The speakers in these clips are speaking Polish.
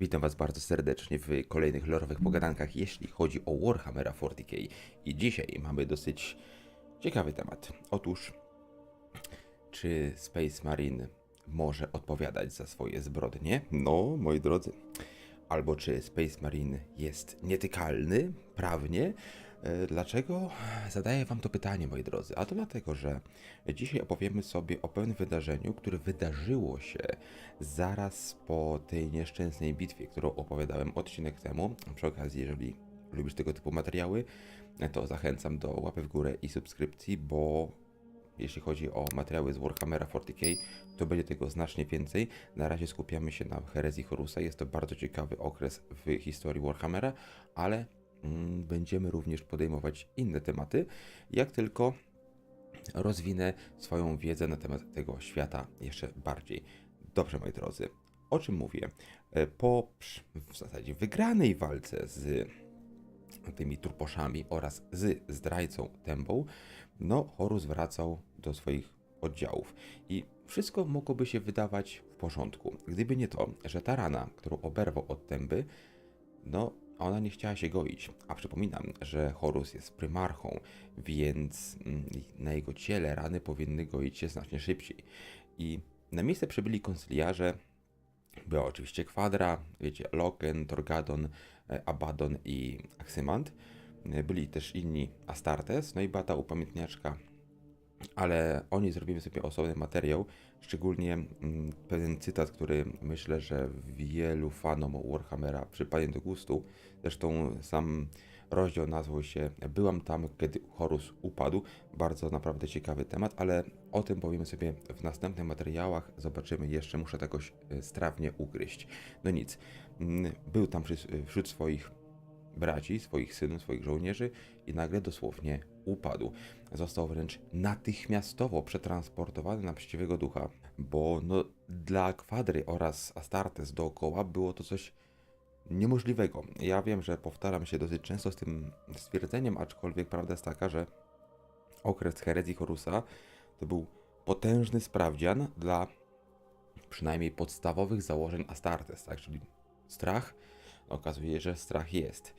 Witam Was bardzo serdecznie w kolejnych lorowych pogadankach, jeśli chodzi o Warhammera 40k. I dzisiaj mamy dosyć ciekawy temat. Otóż, czy Space Marine może odpowiadać za swoje zbrodnie? No, moi drodzy. Albo czy Space Marine jest nietykalny prawnie? E, Dlaczego zadaję Wam to pytanie, moi drodzy? A to dlatego, że dzisiaj opowiemy sobie o pewnym wydarzeniu, które wydarzyło się zaraz po tej nieszczęsnej bitwie, którą opowiadałem odcinek temu. Przy okazji, jeżeli lubisz tego typu materiały, to zachęcam do łapy w górę i subskrypcji, bo jeśli chodzi o materiały z Warhammera 40k, to będzie tego znacznie więcej. Na razie skupiamy się na herezji Horusa. Jest to bardzo ciekawy okres w historii Warhammera, ale będziemy również podejmować inne tematy, jak tylko rozwinę swoją wiedzę na temat tego świata jeszcze bardziej. Dobrze, moi drodzy, o czym mówię? E, Po w zasadzie wygranej walce z tymi turposzami oraz z zdrajcą Tębą, no Horus wracał do swoich oddziałów i wszystko mogłoby się wydawać w porządku, gdyby nie to, że ta rana, którą oberwał od Tęby, no ona nie chciała się goić. A przypominam, że Horus jest prymarchą, więc mm, na jego ciele rany powinny goić się znacznie szybciej. I na miejsce przybyli konsyliarze, była oczywiście Kwadra, wiecie, Loken, Torgadon, e, Abaddon i Aksymant. E, Byli też inni Astartes, no i była ta upamiętniaczka, ale o niej zrobimy sobie osobny materiał, szczególnie mm, pewien cytat, który myślę, że wielu fanom Warhammera przypadnie do gustu. Zresztą sam rozdział nazwał się Byłam tam, kiedy Horus upadł. Bardzo naprawdę ciekawy temat, ale o tym powiemy sobie w następnych materiałach. Zobaczymy jeszcze, muszę to jakoś e, strawnie ugryźć. No nic, mm, był tam wśród swoich braci, swoich synów, swoich żołnierzy i nagle dosłownie upadł. Został wręcz natychmiastowo przetransportowany na Mściwego Ducha, bo no, dla Kwadry oraz Astartes dookoła było to coś niemożliwego. Ja wiem, że powtarzam się dosyć często z tym stwierdzeniem, aczkolwiek prawda jest taka, że okres herezji Horusa to był potężny sprawdzian dla przynajmniej podstawowych założeń Astartes, tak? Czyli strach, okazuje się, że strach jest.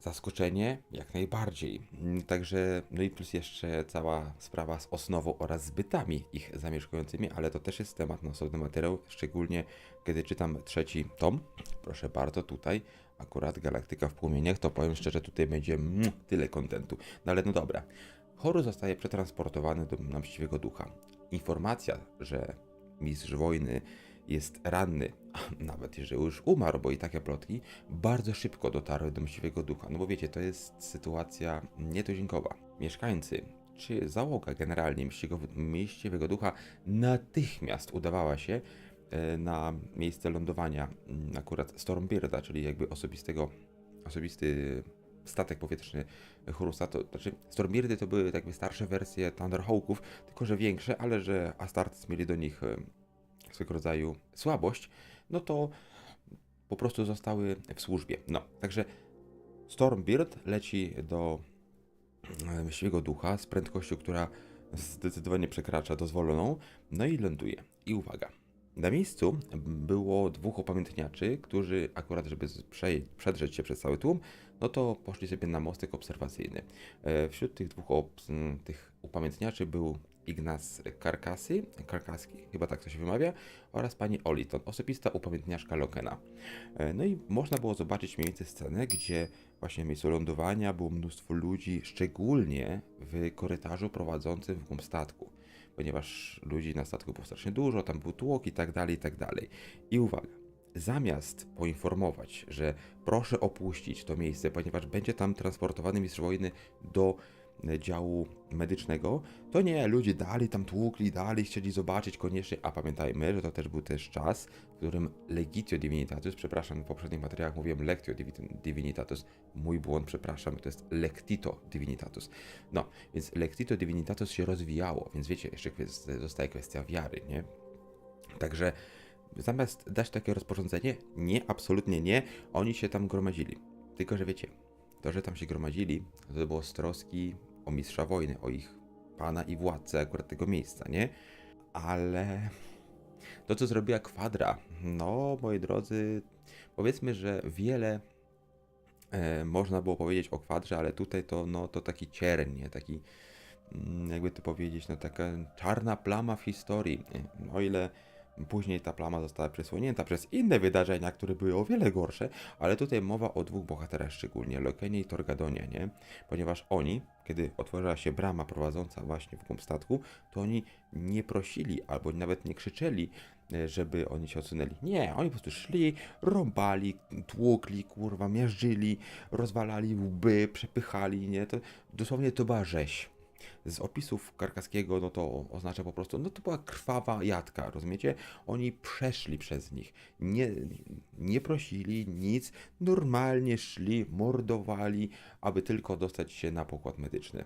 Zaskoczenie jak najbardziej. Mm, Także, no i plus jeszcze cała sprawa z osnową oraz zbytami ich zamieszkującymi, ale to też jest temat na osobny materiał, szczególnie kiedy czytam trzeci tom. Proszę bardzo, tutaj akurat Galaktyka w płomieniach, to powiem szczerze, tutaj będzie mm, tyle kontentu. No ale no dobra. Horus zostaje przetransportowany do Mściwego Ducha. Informacja, że mistrz wojny jest ranny, a nawet jeżeli już umarł, bo i takie plotki, bardzo szybko dotarły do Mściwego Ducha. No bo wiecie, to jest sytuacja nietuzinkowa. Mieszkańcy, czy załoga generalnie Mściwego Ducha natychmiast udawała się e, na miejsce lądowania akurat Stormbirda, czyli jakby osobistego, osobisty statek powietrzny Horusa, to znaczy Stormbirdy to były jakby starsze wersje Thunderhawków, tylko że większe, ale że Astartes mieli do nich e, swego rodzaju słabość, no to po prostu zostały w służbie. No, także Stormbird leci do e, Myśliwego Ducha z prędkością, która zdecydowanie przekracza dozwoloną, no i ląduje. I uwaga, na miejscu było dwóch opamiętniaczy, którzy akurat, żeby prze- przedrzeć się przez cały tłum, no to poszli sobie na mostek obserwacyjny. E, Wśród tych dwóch tych upamiętniaczy był Ignac Karkasy, Karkaski, chyba tak to się wymawia, oraz pani Oliton, osobista upamiętniaczka Lokena. E, No i można było zobaczyć mniej więcej scenę, gdzie właśnie w miejscu lądowania było mnóstwo ludzi, szczególnie w korytarzu prowadzącym w głąb statku, ponieważ ludzi na statku było strasznie dużo, tam był tłok i tak dalej, i tak dalej. I uwaga, zamiast poinformować, że proszę opuścić to miejsce, ponieważ będzie tam transportowany mistrz wojny do działu medycznego, to nie, ludzie dalej tam tłukli, dalej chcieli zobaczyć koniecznie, a pamiętajmy, że to też był też czas, w którym Legitio Divinitatus, przepraszam, w poprzednich materiałach mówiłem Lectio Divi- Divinitatus, mój błąd, przepraszam, to jest Lectito Divinitatus. No, więc Lectito Divinitatus się rozwijało, więc wiecie, jeszcze zostaje kwestia wiary, nie? Także zamiast dać takie rozporządzenie, nie, absolutnie nie, oni się tam gromadzili. Tylko, że wiecie, to, że tam się gromadzili, to było z troski o mistrza wojny, o ich pana i władcę akurat tego miejsca, nie? Ale To, co zrobiła Kwadra, no, moi drodzy, powiedzmy, że wiele e, można było powiedzieć o Kwadrze, ale tutaj to, no, to taki cierń, nie? taki, mm, jakby to powiedzieć, no taka czarna plama w historii. O ile później ta plama została przysłonięta przez inne wydarzenia, które były o wiele gorsze, ale tutaj mowa o dwóch bohaterach szczególnie, Lokenie i Torgadonie, nie? Ponieważ oni, kiedy otworzyła się brama prowadząca właśnie w głąb statku, to oni nie prosili albo nawet nie krzyczeli, e, żeby oni się odsunęli. Nie, oni po prostu szli, rąbali, tłukli, kurwa, miażdżyli, rozwalali łby, przepychali, nie? To dosłownie to była rzeź. Z opisów Karkaskiego, no to oznacza po prostu, no to była krwawa jadka, rozumiecie? Oni przeszli przez nich, nie, nie prosili nic, normalnie szli, mordowali, aby tylko dostać się na pokład medyczny.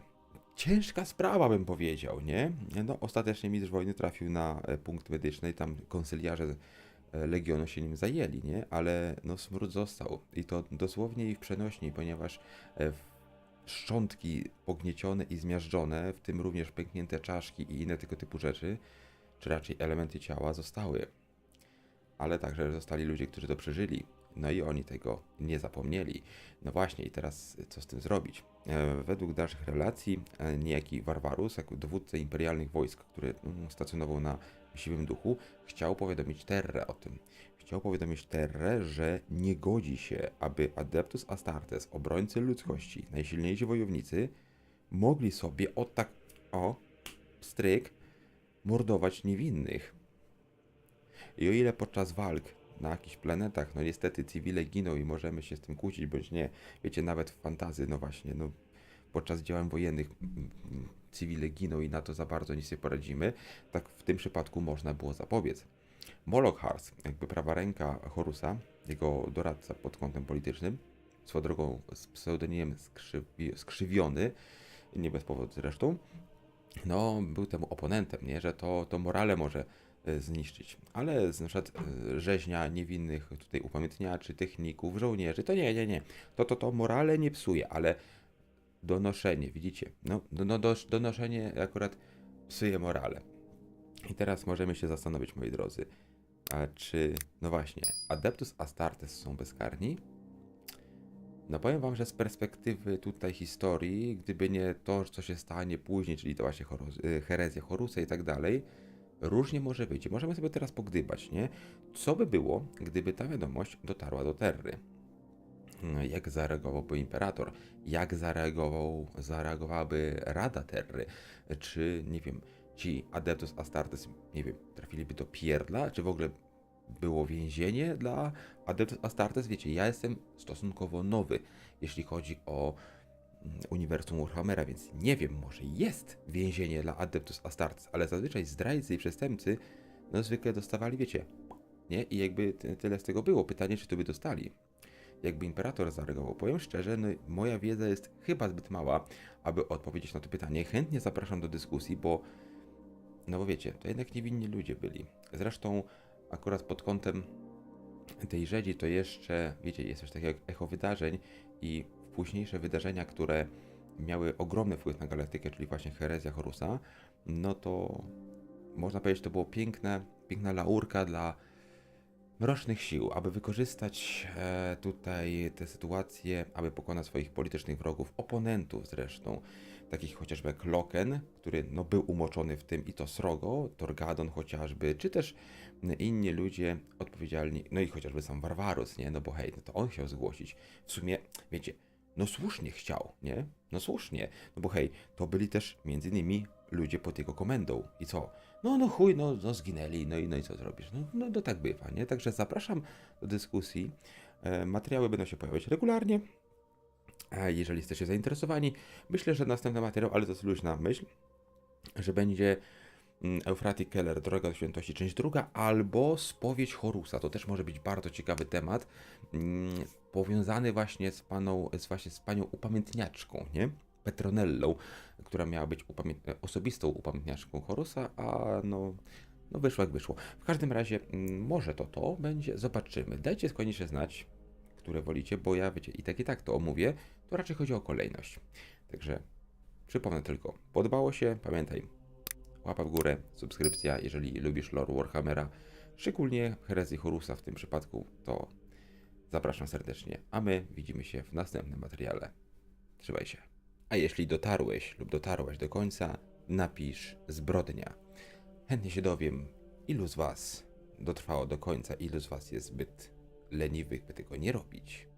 Ciężka sprawa, bym powiedział, nie? No, ostatecznie mistrz wojny trafił na e, punkt medyczny i tam konsyliarze e, Legionu się nim zajęli, nie? Ale no smród został i to dosłownie i w przenośni, ponieważ e, w- szczątki pogniecione i zmiażdżone, w tym również pęknięte czaszki i inne tego typu rzeczy, czy raczej elementy ciała zostały. Ale także zostali ludzie, którzy to przeżyli. No i oni tego nie zapomnieli. No właśnie, i teraz co z tym zrobić? E, według dalszych relacji, e, niejaki Warwarus, jako dowódca imperialnych wojsk, który mm, stacjonował na siwym duchu, chciał powiadomić Terrę o tym. Chciał powiadomić Terrę, że nie godzi się, aby Adeptus Astartes, obrońcy ludzkości, najsilniejsi wojownicy, mogli sobie od tak, o, stryk, mordować niewinnych. I o ile podczas walk na jakichś planetach, no niestety cywile giną i możemy się z tym kłócić, bądź nie, wiecie, nawet w fantazy, no właśnie, no podczas działań wojennych mm, mm, cywile giną i na to za bardzo nie poradzimy, tak w tym przypadku można było zapobiec. Molochars, jakby prawa ręka Horusa, jego doradca pod kątem politycznym, swoją drogą z pseudonimem skrzywi, skrzywiony, nie bez powodu zresztą, no, był temu oponentem, nie, że to, to morale może e, zniszczyć. Ale na przykład e, rzeźnia niewinnych tutaj upamiętniaczy, techników, żołnierzy, to nie, nie, nie. To, to, to morale nie psuje, ale donoszenie, widzicie? No, no, no dos- donoszenie akurat psuje morale. I teraz możemy się zastanowić, moi drodzy, a czy, no właśnie, Adeptus Astartes są bezkarni? No powiem wam, że z perspektywy tutaj historii, gdyby nie to, co się stanie później, czyli to właśnie y, herezja Horusa i tak dalej, różnie może być. Możemy sobie teraz pogdybać, nie? Co by było, gdyby ta wiadomość dotarła do Terry? Jak zareagowałby imperator? Jak zareagował, zareagowałaby Rada Terry? Czy, nie wiem, ci Adeptus Astartes, nie wiem, trafiliby do pierdla? Czy w ogóle było więzienie dla Adeptus Astartes? Wiecie, ja jestem stosunkowo nowy, jeśli chodzi o mm, uniwersum Warhammera, więc nie wiem, może jest więzienie dla Adeptus Astartes, ale zazwyczaj zdrajcy i przestępcy no zwykle dostawali, wiecie, nie? I jakby ty- tyle z tego było. Pytanie, czy to by dostali. Jakby imperator zareagował. Powiem szczerze, no, moja wiedza jest chyba zbyt mała, aby odpowiedzieć na to pytanie. Chętnie zapraszam do dyskusji, bo no bo wiecie, to jednak niewinni ludzie byli. Zresztą akurat pod kątem tej rzezi to jeszcze, wiecie, jest coś takiego jak echo wydarzeń i późniejsze wydarzenia, które miały ogromny wpływ na galaktykę, czyli właśnie herezja Horusa, no to można powiedzieć, to było piękne, piękna laurka dla mrocznych sił, aby wykorzystać e, tutaj tę sytuację, aby pokonać swoich politycznych wrogów, oponentów zresztą, takich chociażby jak Loken, który no, był umoczony w tym i to srogo, Torgadon chociażby, czy też inni ludzie odpowiedzialni, no i chociażby sam Warwarus, nie, no bo hej, no to on chciał zgłosić. W sumie, wiecie, no słusznie chciał, nie? No słusznie, no bo hej, to byli też między innymi ludzie pod jego komendą. I co? No, no chuj, no, no zginęli, no i, no i co zrobisz? No, no to tak bywa, nie? Także zapraszam do dyskusji. E, materiały będą się pojawiać regularnie. Jeżeli jesteście zainteresowani, myślę, że następny materiał, ale to jest luźna myśl, że będzie mm, Eufraty Keller, Droga do Świętości, część druga, albo Spowiedź Horusa. To też może być bardzo ciekawy temat, mm, powiązany właśnie z, paną, z, właśnie z panią upamiętniaczką, nie? Petronellą, która miała być upamięt- osobistą upamiętniaczką Horusa, a no, no wyszło jak wyszło. W każdym razie, mm, może to to będzie, zobaczymy. Dajcie koniecznie znać, które wolicie, bo ja, wiecie, i tak i tak to omówię, to raczej chodzi o kolejność. Także przypomnę tylko, podobało się, pamiętaj, łapa w górę, subskrypcja, jeżeli lubisz lore Warhammera, szczególnie herezji Horusa w tym przypadku, to zapraszam serdecznie, a my widzimy się w następnym materiale. Trzymaj się. A jeśli dotarłeś lub dotarłaś do końca, napisz zbrodnia. Chętnie się dowiem, ilu z Was dotrwało do końca, ilu z Was jest zbyt leniwych, by tego nie robić.